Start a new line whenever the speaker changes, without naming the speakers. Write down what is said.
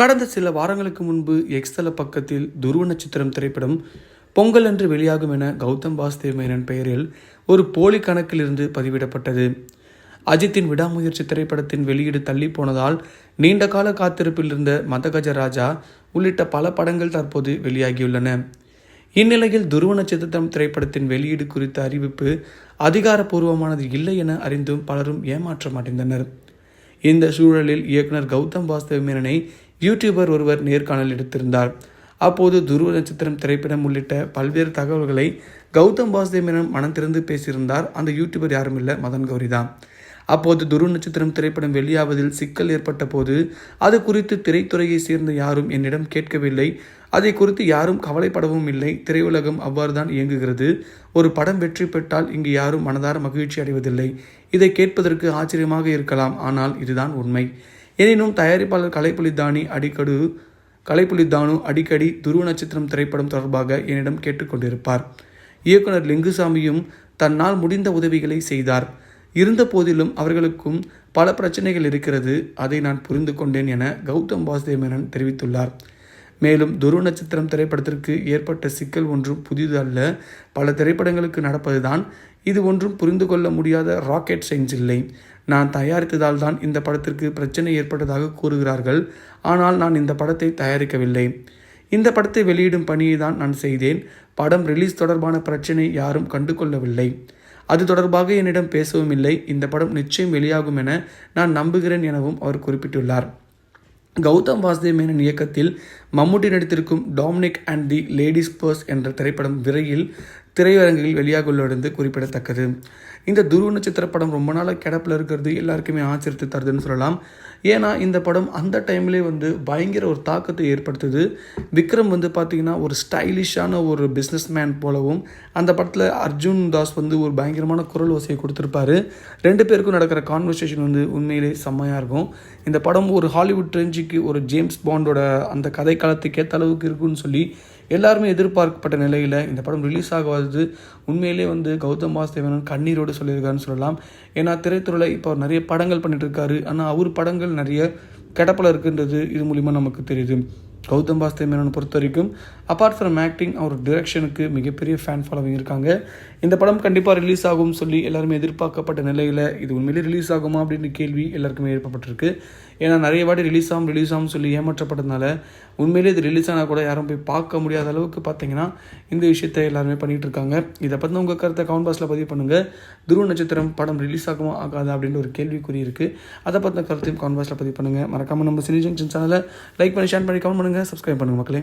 கடந்த சில வாரங்களுக்கு முன்பு எக்ஸ்தல பக்கத்தில் துருவ நட்சத்திரம் திரைப்படம் பொங்கல் அன்று வெளியாகும் என கௌதம் வாசுதேவ் மேனன் பெயரில் ஒரு போலி கணக்கிலிருந்து பதிவிடப்பட்டது. அஜித்தின் விடாமுயற்சி திரைப்படத்தின் வெளியீடு தள்ளி போனதால் நீண்ட கால காத்திருப்பில் இருந்த மதகஜ ராஜா உள்ளிட்ட பல படங்கள் தற்போது வெளியாகியுள்ளன. இந்நிலையில் துருவ நட்சத்திரம் திரைப்படத்தின் வெளியீடு குறித்த அறிவிப்பு அதிகாரப்பூர்வமானது இல்லை என அறிந்தும் பலரும் ஏமாற்றம் அடைந்தனர். இந்த சூழலில் இயக்குனர் கௌதம் வாசுதேவ் மேனனை யூடியூபர் ஒருவர் நேர்காணல் எடுத்திருந்தார். அப்போது துருவ நட்சத்திரம் திரைப்படம் உள்ளிட்ட பல்வேறு தகவல்களை கௌதம் வாசுதேவ் மனம் திறந்து பேசியிருந்தார். அந்த யூடியூபர் யாரும் இல்லை மதன் கௌரி தான். அப்போது துருவ நட்சத்திரம் திரைப்படம் வெளியாவதில் சிக்கல் ஏற்பட்ட போது அது குறித்து திரைத்துறையை சேர்ந்த யாரும் என்னிடம் கேட்கவில்லை. அதை குறித்து யாரும் கவலைப்படவும் இல்லை. திரையுலகம் அவ்வாறு தான் இயங்குகிறது. ஒரு படம் வெற்றி பெற்றால் இங்கு யாரும் மனதார மகிழ்ச்சி அடைவதில்லை. இதை கேட்பதற்கு ஆச்சரியமாக இருக்கலாம். ஆனால் இதுதான் உண்மை. எனினும் தயாரிப்பாளர் கலைப்புலி தானி அடிக்கடு கலைப்புலி தானு அடிக்கடி துருவ நட்சத்திரம் திரைப்படம் தொடர்பாக என்னிடம் கேட்டுக்கொண்டிருப்பார். இயக்குனர் லிங்குசாமியும் தன்னால் முடிந்த உதவிகளை செய்தார். இருந்த போதிலும் அவர்களுக்கும் பல பிரச்சனைகள் இருக்கிறது அதை நான் புரிந்து கொண்டேன் என கௌதம் வாசுதேவ் மேனன் தெரிவித்துள்ளார். மேலும் துருவ நட்சத்திரம் திரைப்படத்திற்கு ஏற்பட்ட சிக்கல் ஒன்றும் புதிது அல்ல பல திரைப்படங்களுக்கு நடப்பதுதான். இது ஒன்றும் புரிந்து கொள்ள முடியாத ராக்கெட் சயின்ஸ் இல்லை. நான் தயாரித்ததால் தான் இந்த படத்திற்கு பிரச்சனை ஏற்பட்டதாக கூறுகிறார்கள். ஆனால் நான் இந்த படத்தை தயாரிக்கவில்லை. இந்த படத்தை வெளியிடும் பணியை தான் நான் செய்தேன். படம் ரிலீஸ் தொடர்பான பிரச்சனை யாரும் கண்டு கொள்ளவில்லை அது தொடர்பாக என்னிடம் பேசவும் இல்லை. இந்த படம் நிச்சயம் வெளியாகும் என நான் நம்புகிறேன் எனவும் அவர் குறிப்பிட்டுள்ளார். கௌதம் வாசுதேவ் மேனன் இயக்கத்தில் Mammootty நடித்திருக்கும் Dominic and the ladies purse என்ற திரைப்படம் விரைவில் திரையரங்கில் வெளியாக உள்ளது குறிப்பிடத்தக்கது. இந்த துருவ நட்சத்திர படம் ரொம்ப நாளாக கிடப்பில் இருக்கிறது எல்லாருக்குமே ஆச்சரியத்தை தருதுன்னு சொல்லலாம். ஏன்னா இந்த படம் அந்த டைம்லேயே வந்து பயங்கர ஒரு தாக்கத்தை ஏற்படுத்துது. விக்ரம் வந்து பார்த்திங்கன்னா ஒரு ஸ்டைலிஷான ஒரு பிஸ்னஸ் மேன் போலவும் அந்த படத்தில் அர்ஜுன் தாஸ் வந்து ஒரு பயங்கரமான குரல் ஓசையை கொடுத்துருப்பாரு. ரெண்டு பேருக்கும் நடக்கிற கான்வர்சேஷன் வந்து உண்மையிலே செம்மையாக இருக்கும். இந்த படம் ஒரு ஹாலிவுட் ரேஞ்சுக்கு ஒரு ஜேம்ஸ் பாண்டோட அந்த கதை காலத்துக்கு ஏற்ற அளவுக்கு இருக்குன்னு சொல்லி எல்லாருமே எதிர்பார்க்கப்பட்ட நிலையில் இந்த படம் ரிலீஸ் ஆகாதது. உண்மையிலே வந்து கௌதம் வாசுதேவன் கண்ணீரோடு சொல்லியிருக்காருன்னு சொல்லலாம். ஏன்னா திரைத்துறையில் இப்போ நிறைய படங்கள் பண்ணிட்டு இருக்காரு. ஆனால் அவர் படங்கள் நிறைய கிடப்பில் இருக்குன்றது இது மூலிமா நமக்கு தெரியுது. கௌதம் வாசுதேவ் மேனனை பொறுத்த வரைக்கும் அப்பார்ட் ஃப்ரம் ஆக்டிங் அவர் டிரெக்ஷனுக்கு மிகப்பெரிய ஃபேன் ஃபாலோவிங் இருக்காங்க. இந்த படம் கண்டிப்பாக ரிலீஸ் ஆகும் சொல்லி எல்லாருமே எதிர்பார்க்கப்பட்ட நிலையில் இது உண்மையிலே ரிலீஸ் ஆகுமா அப்படின்னு கேள்வி எல்லாருக்குமே ஏற்பட்டிருக்கு ஏன்னா நிறைய வாட்டி ரிலீஸ் ஆகும் ரிலீஸ் ஆகும் சொல்லி ஏமாற்றப்பட்டதுனால உண்மையிலே இது ரிலீஸ் ஆனால் கூட யாரும் போய் பார்க்க முடியாத அளவுக்கு பார்த்தீங்கன்னா இந்த விஷயத்தை எல்லாருமே பண்ணிகிட்டு இருக்காங்க. இதை பற்றி உங்கள் கருத்தை கவுண்ட் பாக்ஸில் பதிவு பண்ணுங்கள் துருவ நட்சத்திரம் படம் ரிலீஸ் ஆகுமா ஆகாதா அப்படின்னு ஒரு கேள்விக்குறி இருக்குது அதை பற்றின கருத்தையும் கவுண்ட் பாக்ஸில் பதிவு பண்ணுங்கள் மறக்காமல் நம்ம சினி ஜங்ஷன் சேனலை லைக் பண்ணி ஷேர் பண்ணி கமெண்ட் பண்ணுங்கள் சப்ஸ்கிரைப் பண்ணுங்கள் மக்களே.